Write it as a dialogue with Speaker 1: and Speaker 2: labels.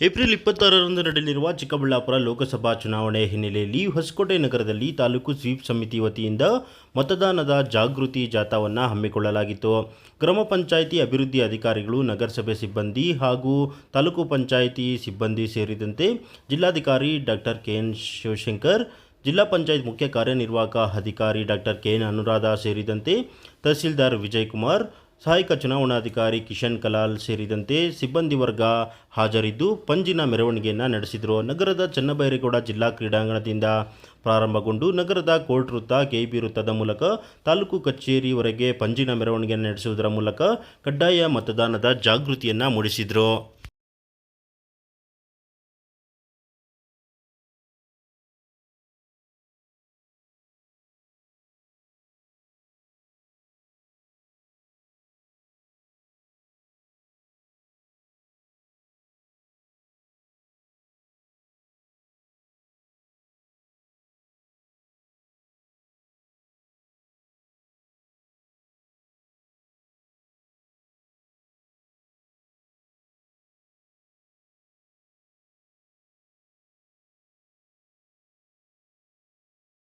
Speaker 1: April ಇಪ್ಪತ್ತಾರರಂದು ನಡೆಯಲಿರುವ ಚಿಕ್ಕಬಳ್ಳಾಪುರ ಲೋಕಸಭಾ ಚುನಾವಣೆ ಹಿನ್ನೆಲೆಯಲ್ಲಿ ಹೊಸಕೋಟೆ ನಗರದಲ್ಲಿ ತಾಲೂಕು ಸ್ವೀಪ್ ಸಮಿತಿ ವತಿಯಿಂದ ಮತದಾನದ ಜಾಗೃತಿ ಜಾಥಾವನ್ನು ಹಮ್ಮಿಕೊಳ್ಳಲಾಗಿತ್ತು. ಗ್ರಾಮ ಪಂಚಾಯಿತಿ ಅಭಿವೃದ್ಧಿ ಅಧಿಕಾರಿಗಳು, ನಗರಸಭೆ ಸಿಬ್ಬಂದಿ ಹಾಗೂ ತಾಲೂಕು ಪಂಚಾಯಿತಿ ಸಿಬ್ಬಂದಿ ಸೇರಿದಂತೆ ಜಿಲ್ಲಾಧಿಕಾರಿ ಡಾಕ್ಟರ್ ಕೆ ಎನ್ ಶಿವಶಂಕರ್, ಜಿಲ್ಲಾ ಪಂಚಾಯತ್ ಮುಖ್ಯ ಕಾರ್ಯನಿರ್ವಾಹಕ ಅಧಿಕಾರಿ ಡಾಕ್ಟರ್ ಕೆ ಎನ್ ಅನುರಾಧ ಸೇರಿದಂತೆ ತಹಸೀಲ್ದಾರ್ ವಿಜಯಕುಮಾರ್ ಸಹಾಯಕ ಚುನಾವಣಾಧಿಕಾರಿ ಕಿಶನ್ ಕಲಾಲ್ ಸೇರಿದಂತೆ ಸಿಬ್ಬಂದಿ ವರ್ಗ ಹಾಜರಿದ್ದು ಪಂಜಿನ ಮೆರವಣಿಗೆಯನ್ನು ನಡೆಸಿದರು. ನಗರದ ಚನ್ನಬೈರೇಗೌಡ ಜಿಲ್ಲಾ ಕ್ರೀಡಾಂಗಣದಿಂದ ಪ್ರಾರಂಭಗೊಂಡು ನಗರದ ಕೋರ್ಟ್ ವೃತ್ತ ಕೆಬಿ ವೃತ್ತದ ಮೂಲಕ ತಾಲೂಕು ಕಚೇರಿವರೆಗೆ ಪಂಜಿನ ಮೆರವಣಿಗೆಯನ್ನು ನಡೆಸುವುದರ ಮೂಲಕ ಕಡ್ಡಾಯ ಮತದಾನದ ಜಾಗೃತಿಯನ್ನು ಮೂಡಿಸಿದರು.